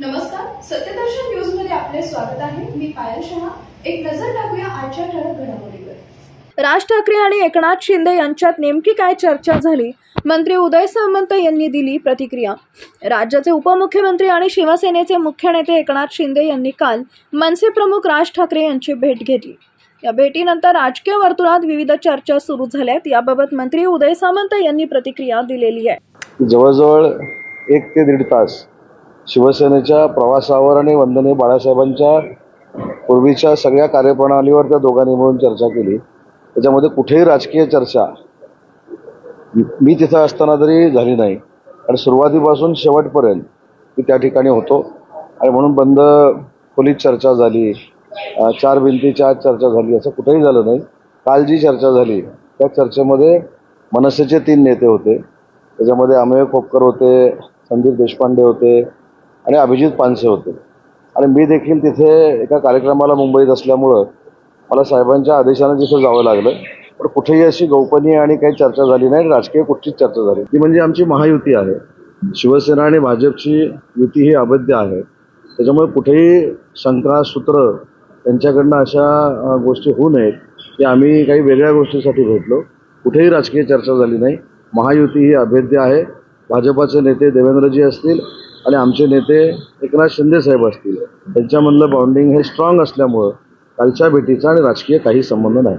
नमस्कार सत्यदर्शन न्यूजमध्ये आपले स्वागत आहे. मी पायल शहा. एक नजर टाकूया आजच्या ठळक घडामोडीवर. राज ठाकरे आणि एकनाथ शिंदे यांच्यात नेमकी काय चर्चा झाली? मंत्री उदय सामंत यांनी दिली प्रतिक्रिया. राज्याचे उपमुख्यमंत्री आणि शिवसेनेचे मुख्य नेते एकनाथ शिंदे यांनी काल मनसे प्रमुख राज ठाकरे यांची भेट घेतली. या भेटीनंतर राजकीय वर्तुळात विविध चर्चा सुरू झाल्यात. याबाबत मंत्री उदय सामंत यांनी प्रतिक्रिया दिलेली आहे. जवळजवळ एक ते दीड तास शिवसेनेच्या प्रवासावर आणि वंदने बाळासाहेबांच्या पूर्वीच्या सगळ्या कार्यप्रणालीवर त्या दोघांनी मिळून चर्चा केली. त्याच्यामध्ये कुठेही राजकीय चर्चा मी तिथं असताना तरी झाली नाही. आणि सुरुवातीपासून शेवटपर्यंत मी त्या ठिकाणी होतो. आणि म्हणून बंद खोलीत चर्चा झाली चार भिंतीच्या आत चर्चा झाली असं कुठेही झालं नाही. काल जी चर्चा झाली त्या चर्चेमध्ये मनसेचे तीन नेते होते. त्याच्यामध्ये अमेय खोपकर होते संदीप देशपांडे होते आणि अभिजित पानसे होते. आणि मी देखील तिथे एका कार्यक्रमाला मुंबईत असल्यामुळं मला साहेबांच्या आदेशानं तिथं जावं लागलं. पण कुठेही अशी गोपनीय आणि काही चर्चा झाली नाही राजकीय कुठचीच चर्चा झाली ती म्हणजे आमची महायुती आहे. शिवसेना आणि भाजपची युती ही अवैध आहे. त्याच्यामुळे कुठेही शंका सूत्र त्यांच्याकडनं अशा गोष्टी होऊ नयेत की आम्ही काही वेगळ्या गोष्टीसाठी भेटलो. कुठेही राजकीय चर्चा झाली नाही. महायुती ही अभेद्य आहे. भाजपाचे नेते देवेंद्रजी असतील आणि आमचे नेते एकनाथ शिंदे साहेब असतील. त्यांच्यामधलं बाउंडिंग हे स्ट्रॉंग असल्यामुळं कालच्या भेटीचा आणि राजकीय काही संबंध नाही.